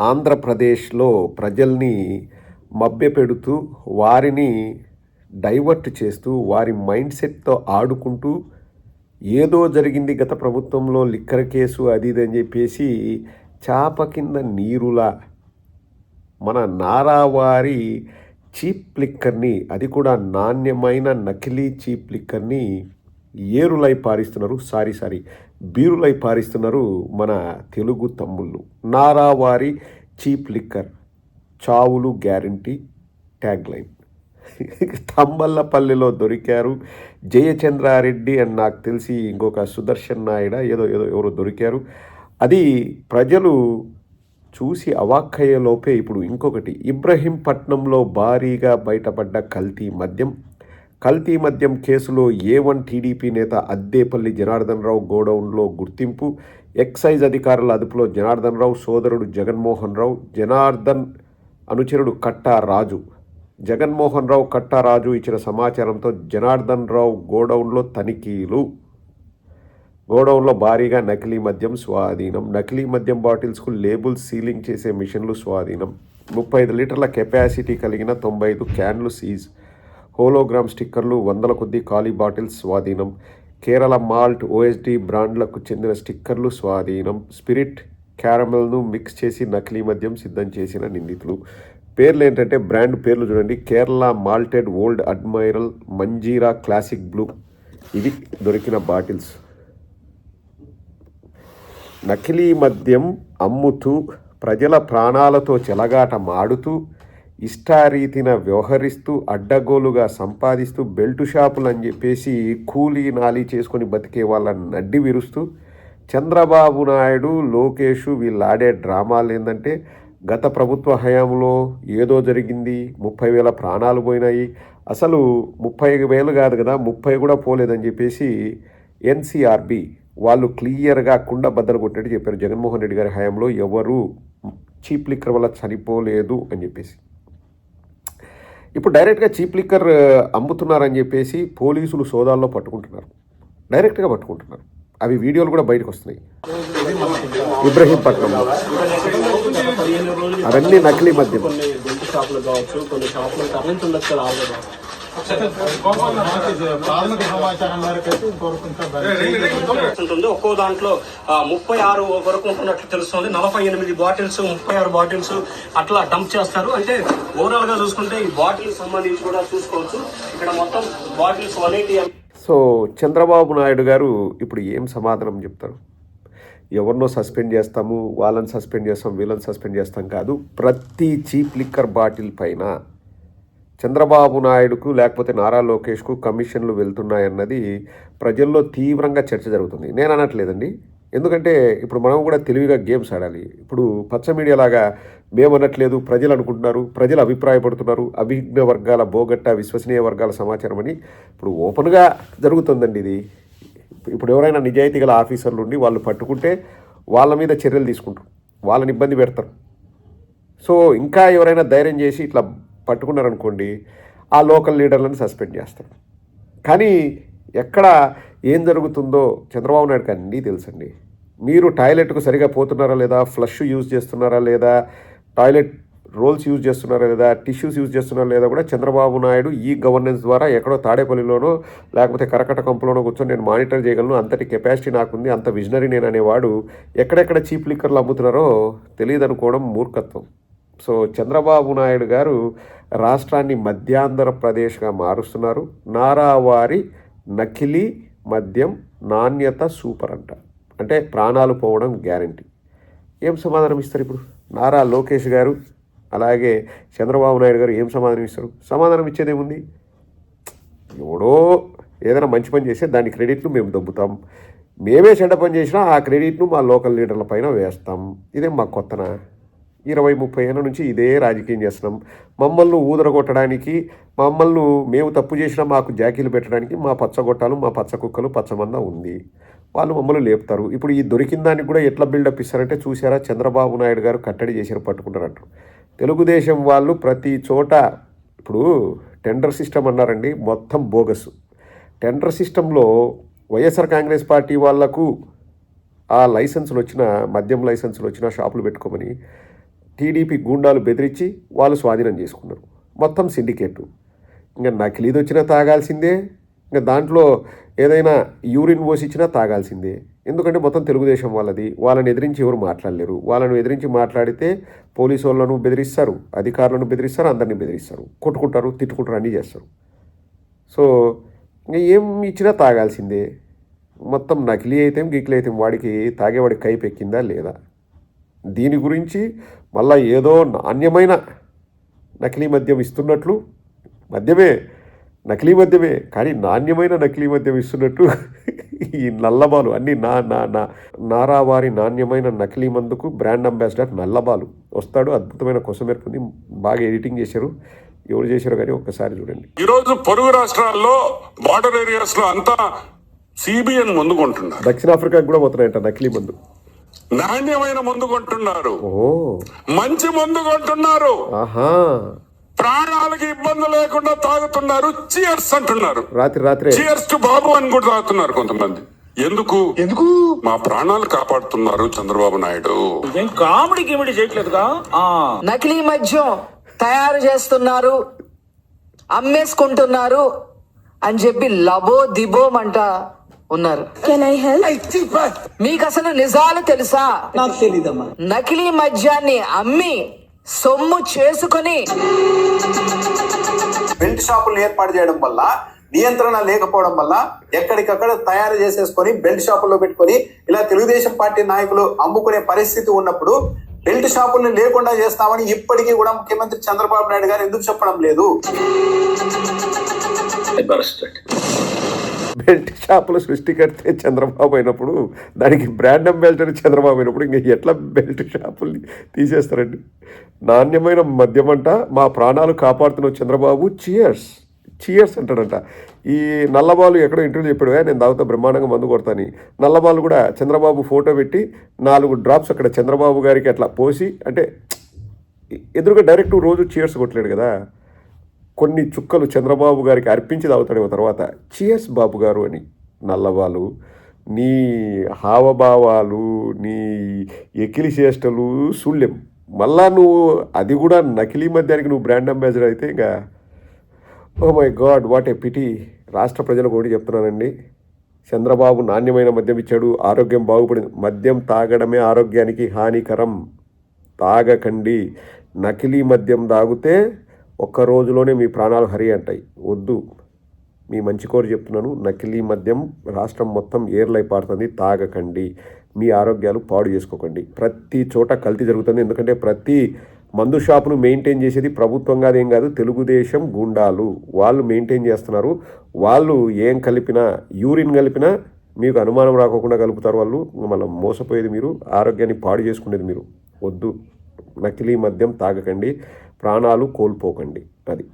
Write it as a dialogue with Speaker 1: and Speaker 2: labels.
Speaker 1: ఆంధ్రప్రదేశ్లో ప్రజల్ని మభ్యపెడుతూ వారిని డైవర్ట్ చేస్తూ వారి మైండ్ సెట్తో ఆడుకుంటూ ఏదో జరిగింది గత ప్రభుత్వంలో లిక్కర్ కేసు అది ఇది అని చెప్పేసి చాప కింద నీరులా మన నారావారి చీప్ లిక్కర్ని అది కూడా నాణ్యమైన నకిలీ చీప్ లిక్కర్ని ఏరులై పారిస్తున్నారు. Sorry sorry. బీరులై పారిస్తున్నారు మన తెలుగు తమ్ముళ్ళు. నారావారి చీప్ లిక్కర్ చావులు గ్యారంటీ ట్యాగ్ లైన్ తంబల్లపల్లిలో దొరికారు జయచంద్రారెడ్డి అని నాకు తెలిసి ఇంకొక సుదర్శన్ నాయుడ ఏదో ఏదో ఎవరో దొరికారు. అది ప్రజలు చూసి అవాక్కయ్యే లోపే ఇప్పుడు ఇంకొకటి. ఇబ్రహీంపట్నంలో భారీగా బయటపడ్డ కల్తీ మద్యం కల్తీ మద్యం కేసులో ఏ వన్ టీడీపీ నేత అద్దేపల్లి జనార్దన్ రావు గోడౌన్లో గుర్తింపు ఎక్సైజ్ అధికారుల అదుపులో జనార్దన్ రావు సోదరుడు జగన్మోహన్ రావు జనార్దన్ అనుచరుడు కట్టా రాజు. జగన్మోహన్ రావు కట్టారాజు ఇచ్చిన సమాచారంతో జనార్దన్ రావు గోడౌన్లో తనిఖీలు. గోడౌన్లో భారీగా నకిలీ మద్యం స్వాధీనం. నకిలీ మద్యం బాటిల్స్కు లేబుల్స్ సీలింగ్ చేసే మిషన్లు స్వాధీనం. ముప్పై ఐదు లీటర్ల కెపాసిటీ కలిగిన తొంభై ఐదు క్యాన్లు సీజ్ హోలోగ్రామ్ స్టిక్కర్లు వందల కొద్దీ ఖాళీ బాటిల్స్ స్వాధీనం. కేరళ మాల్ట్ ఓఎస్డి బ్రాండ్లకు చెందిన స్టిక్కర్లు స్వాధీనం. స్పిరిట్ క్యారమెల్ను మిక్స్ చేసి నకిలీ మద్యం సిద్ధం చేసిన నిందితులు. పేర్లు ఏంటంటే బ్రాండ్ పేర్లు చూడండి. Kerala malted old admiral Manjeera classic blue. ఇది దొరికిన బాటిల్స్. నకిలీ మద్యం అమ్ముతూ ప్రజల ప్రాణాలతో చెలగాట మాడుతూ ఇష్టారీతిన వ్యవహరిస్తూ అడ్డగోలుగా సంపాదిస్తూ బెల్టు షాపులు అని చెప్పేసి కూలీ నాలి చేసుకొని బతికే వాళ్ళని నడ్డి విరుస్తూ చంద్రబాబు నాయుడు లోకేష్ వీళ్ళు ఆడే డ్రామాలు ఏంటంటే గత ప్రభుత్వ హయాంలో ఏదో జరిగింది ముప్పై వేల ప్రాణాలు పోయినాయి. అసలు ముప్పై వేలు కాదు కదా ముప్పై కూడా పోలేదని చెప్పేసి ఎన్సీఆర్బి వాళ్ళు క్లియర్గా కుండ బద్దలు కొట్టినట్టు చెప్పారు. జగన్మోహన్ రెడ్డి గారి హయాంలో ఎవరు చీప్ లిక్కర్ వల్ల చనిపోలేదు అని చెప్పేసి. ఇప్పుడు డైరెక్ట్గా చీప్ లిక్కర్ అమ్ముతున్నారని చెప్పేసి పోలీసులు సోదాల్లో పట్టుకుంటున్నారు. డైరెక్ట్గా పట్టుకుంటున్నారు. అవి వీడియోలు కూడా బయటకు వస్తున్నాయి. ఇబ్రహీంపట్నం అవన్నీ నకిలీ మద్యం.
Speaker 2: ప్రాథమిక సమాచారం మేరకు అయితే
Speaker 3: ఉంటుంది. ఒక్కో దాంట్లో ముప్పై ఆరు వరకు ఉంటున్నట్లు తెలుస్తుంది. నలభై ఎనిమిది బాటిల్స్ ముప్పై ఆరు బాటిల్స్ అట్లా డంప్ చేస్తారు. అంటే ఓవరాల్గా చూసుకుంటే ఈ బాటిల్ సంబంధించి కూడా చూసుకోవచ్చు. ఇక్కడ మొత్తం bottles one eighty
Speaker 1: so Chandrababu Naidu garu ఇప్పుడు ఏం సమాధానం చెప్తారు? ఎవరినో సస్పెండ్ చేస్తాము వాళ్ళని సస్పెండ్ చేస్తాం వీళ్ళని సస్పెండ్ చేస్తాం కాదు ప్రతి చీప్ లిక్కర్ బాటిల్ పైన చంద్రబాబు నాయుడుకు లేకపోతే నారా లోకేష్కు కమిషన్లు వెళ్తున్నాయన్నది ప్రజల్లో తీవ్రంగా చర్చ జరుగుతుంది. నేను అనట్లేదండి. ఎందుకంటే ఇప్పుడు మనం కూడా తెలివిగా గేమ్స్ ఆడాలి. ఇప్పుడు పచ్చ మీడియా లాగా మేము అనట్లేదు ప్రజలు అనుకుంటున్నారు ప్రజలు అభిప్రాయపడుతున్నారు అభిజ్ఞ వర్గాల బోగట్ట విశ్వసనీయ వర్గాల సమాచారం అని ఇప్పుడు ఓపెన్గా జరుగుతుందండి ఇది. ఇప్పుడు ఎవరైనా నిజాయితీ గల ఆఫీసర్లు ఉండి వాళ్ళు పట్టుకుంటే వాళ్ళ మీద చర్యలు తీసుకుంటారు. వాళ్ళని ఇబ్బంది పెడతారు. సో ఇంకా ఎవరైనా ధైర్యం చేసి ఇట్లా పట్టుకున్నారనుకోండి ఆ లోకల్ లీడర్లను సస్పెండ్ చేస్తారు. కానీ ఎక్కడ ఏం జరుగుతుందో చంద్రబాబు నాయుడుకి అన్నీ తెలుసండి. మీరు టాయిలెట్కు సరిగా పోతున్నారా లేదా ఫ్లష్ యూజ్ చేస్తున్నారా లేదా టాయిలెట్ రోల్స్ యూజ్ చేస్తున్నారా లేదా టిష్యూస్ యూజ్ చేస్తున్నారా లేదా కూడా చంద్రబాబు నాయుడు ఈ గవర్నెన్స్ ద్వారా ఎక్కడో తాడేపల్లిలోనో లేకపోతే కరకట కంపులోనో కూర్చొని నేను మానిటర్ చేయగలను అంతటి కెపాసిటీ నాకుంది అంత విజనరీ నేను అనేవాడు ఎక్కడెక్కడ చీప్ లిక్కర్లు అమ్ముతున్నారో తెలియదు అనుకోవడం మూర్ఖత్వం. సో చంద్రబాబు నాయుడు గారు రాష్ట్రాన్ని మధ్యాంధ్రప్రదేశ్గా మారుస్తున్నారు. నారావారి నకిలీ మద్యం నాణ్యత సూపర్ అంట. అంటే ప్రాణాలు పోవడం గ్యారంటీ. ఏం సమాధానం ఇస్తారు ఇప్పుడు? నారా లోకేష్ గారు అలాగే చంద్రబాబు నాయుడు గారు ఏం సమాధానం ఇస్తారు? సమాధానం ఇచ్చేదేముంది? ఎవడో ఏదైనా మంచి పని చేస్తే దాని క్రెడిట్ను మేము దొబ్బుతాం. మేమే చెడ్డ పని చేసినా ఆ క్రెడిట్ను మా లోకల్ లీడర్ల పైన వేస్తాం. ఇదే మా కొత్తన? ఇరవై ముప్పై ఏళ్ళ నుంచి ఇదే రాజకీయం చేస్తున్నాం. మమ్మల్ని ఊదరగొట్టడానికి మమ్మల్ని మేము తప్పు చేసినా మాకు జాకీలు పెట్టడానికి మా పచ్చగొట్టాలు మా పచ్చ కుక్కలు పచ్చమంద ఉంది. వాళ్ళు మమ్మల్ని లేపుతారు. ఇప్పుడు ఈ దొరికిన దానికి కూడా ఎట్లా బిల్డప్ ఇస్తారంటే చూసారా చంద్రబాబు నాయుడు గారు కట్టడి చేశారు పట్టుకుంటారంటారు తెలుగుదేశం వాళ్ళు ప్రతి చోట ఇప్పుడు టెండర్ సిస్టమ్ అన్నారండి మొత్తం బోగస్. టెండర్ సిస్టంలో వైఎస్ఆర్ కాంగ్రెస్ పార్టీ వాళ్ళకు ఆ లైసెన్సులు వచ్చిన మద్యం లైసెన్సులు వచ్చిన షాపులు పెట్టుకోమని టీడీపీ గూండాలు బెదిరించి వాళ్ళు స్వాధీనం చేసుకున్నారు. మొత్తం సిండికేటు. ఇంకా నకిలీది వచ్చినా తాగాల్సిందే. ఇంకా దాంట్లో ఏదైనా యూరిన్ పోసిచ్చినా తాగాల్సిందే. ఎందుకంటే మొత్తం తెలుగుదేశం వాళ్ళది. వాళ్ళని ఎదిరించి ఎవరు మాట్లాడలేరు. వాళ్ళని ఎదిరించి మాట్లాడితే పోలీసు వాళ్ళను బెదిరిస్తారు. అధికారులను బెదిరిస్తారు. అందరినీ బెదిరిస్తారు. కొట్టుకుంటారు తిట్టుకుంటారు అన్నీ చేస్తారు. సో ఇంకా ఏం ఇచ్చినా తాగాల్సిందే. మొత్తం నకిలీ అయితే గిక్లీ అయితే వాడికి తాగేవాడికి కైపెక్కిందా లేదా? దీని గురించి మళ్ళా ఏదో నాణ్యమైన నకిలీ మద్యం ఇస్తున్నట్లు మద్యమే నకిలీ మద్యమే కానీ నాణ్యమైన నకిలీ మద్యం ఇస్తున్నట్టు ఈ నల్లబాలు అన్ని నా నా నా నారావారి నాణ్యమైన నకిలీ మందుకు బ్రాండ్ అంబాసిడర్ నల్లబాలు వస్తాడు. అద్భుతమైన కొసమెరుపు ఉంది బాగా ఎడిటింగ్ చేశారు. ఎవరు చేశారో కానీ ఒక్కసారి చూడండి.
Speaker 4: ఈరోజు పొరుగు రాష్ట్రాల్లో బార్డర్ ఏరియాస్లో అంతా సిబిఎన్ ముందు కొంటున్నారు.
Speaker 1: దక్షిణాఫ్రికాకి కూడా పోతున్నాయంట నకిలీ మందు.
Speaker 4: నాణ్యమైన మందు కొంటున్నారు.
Speaker 1: ఓ.
Speaker 4: మంచి మందు కొంటున్నారు.
Speaker 1: ఆహా.
Speaker 4: ప్రాణాలకి ఇబ్బంది లేకుండా తాగుతున్నారు. చియర్స్ అంటున్నారు.
Speaker 1: రాత్రి రాత్రే.
Speaker 4: చియర్స్ టు బాబు అని కూడా తాగుతున్నారు కొంతమంది. ఎందుకు? ఎందుకు? మా ప్రాణాలు కాపాడుతున్నారు చంద్రబాబు నాయుడు.
Speaker 5: ఏం కామెడీ గిమిడి చేయట్లేదుగా? ఆ.
Speaker 6: నకిలీ మద్యం తయారు చేస్తున్నారు. అమ్మేసుకుంటున్నారు అని చెప్పి లబో దిబోమంట ఉన్నారు? మీకు అసలు నిజాలు తెలుసా?
Speaker 5: నాకు తెలీదమ్మా.
Speaker 6: నకిలీ మద్యాన్ని అమ్మి సొమ్ము చేసుకొని
Speaker 7: బెల్ట్ షాపులు ఏర్పాటు చేయడం వల్ల నియంత్రణ లేకపోవడం వల్ల ఎక్కడికక్కడ తయారు చేసేసుకొని బెల్ట్ షాపుల్లో పెట్టుకొని ఇలా తెలుగుదేశం పార్టీ నాయకులు అమ్ముకునే పరిస్థితి ఉన్నప్పుడు బెల్ట్ షాపుల్ని లేకుండా చేస్తామని ఇప్పటికీ కూడా ముఖ్యమంత్రి చంద్రబాబు నాయుడు గారు ఎందుకు చెప్పడం లేదు?
Speaker 1: బెల్ట్ షాపుల సృష్టికర్తే చంద్రబాబు అయినప్పుడు దానికి బ్రాండ్ అంబాసిడర్ చంద్రబాబు అయినప్పుడు ఇంకా ఎట్లా బెల్ట్ షాపుల్ని తీసేస్తారండి? నాణ్యమైన మద్యం అంట మా ప్రాణాలు కాపాడుతున్న చంద్రబాబు చియర్స్ చియర్స్ అంటాడంట. ఈ నల్లబాలు ఎక్కడో ఇంటర్వ్యూ చెప్పాడు నేను తాగుతా బ్రహ్మాండంగా మందు కొడతాని నల్లబాలు కూడా చంద్రబాబు ఫోటో పెట్టి నాలుగు డ్రాప్స్ అక్కడ చంద్రబాబు గారికి అట్లా పోసి అంటే ఎదురుగా డైరెక్ట్ రోజు చియర్స్ కొట్టలేడు కదా. కొన్ని చుక్కలు చంద్రబాబు గారికి అర్పించి తాగుతాడేమో తర్వాత. చియర్స్ బాబు గారు అని నల్లవాళ్ళు నీ హావభావాలు నీ ఎకిలి చేష్టలు శూల్యం. మళ్ళా నువ్వు అది కూడా నకిలీ మద్యానికి నువ్వు బ్రాండ్ అంబాసిడర్ అయితే ఇంకా ఓ my god what a pity. రాష్ట్ర ప్రజలకు ఒకటి చెప్తున్నానండి. చంద్రబాబు నాణ్యమైన మద్యం ఇచ్చాడు ఆరోగ్యం బాగుపడింది మద్యం తాగడమే ఆరోగ్యానికి హానికరం. తాగకండి. నకిలీ మద్యం తాగితే ఒక్క రోజులోనే మీ ప్రాణాలు హరి అంటాయి. వద్దు. మీ మంచి కోరి చెప్తున్నాను. నకిలీ మద్యం రాష్ట్రం మొత్తం ఏర్లై పారుతుంది. తాగకండి. మీ ఆరోగ్యాలు పాడు చేసుకోకండి. ప్రతి చోట కల్తీ జరుగుతుంది. ఎందుకంటే ప్రతి మందు షాపును మెయింటైన్ చేసేది ప్రభుత్వం కాదు ఏం కాదు తెలుగుదేశం గుండాలు. వాళ్ళు మెయింటైన్ చేస్తున్నారు. వాళ్ళు ఏం కలిపినా యూరిన్ కలిపినా మీకు అనుమానం రాకోకుండా కలుపుతారు వాళ్ళు. మళ్ళీ మోసపోయేది మీరు. ఆరోగ్యాన్ని పాడు చేసుకునేది మీరు. వద్దు. నకిలీ మద్యం తాగకండి. ప్రాణాలు కోల్పోకండి. అది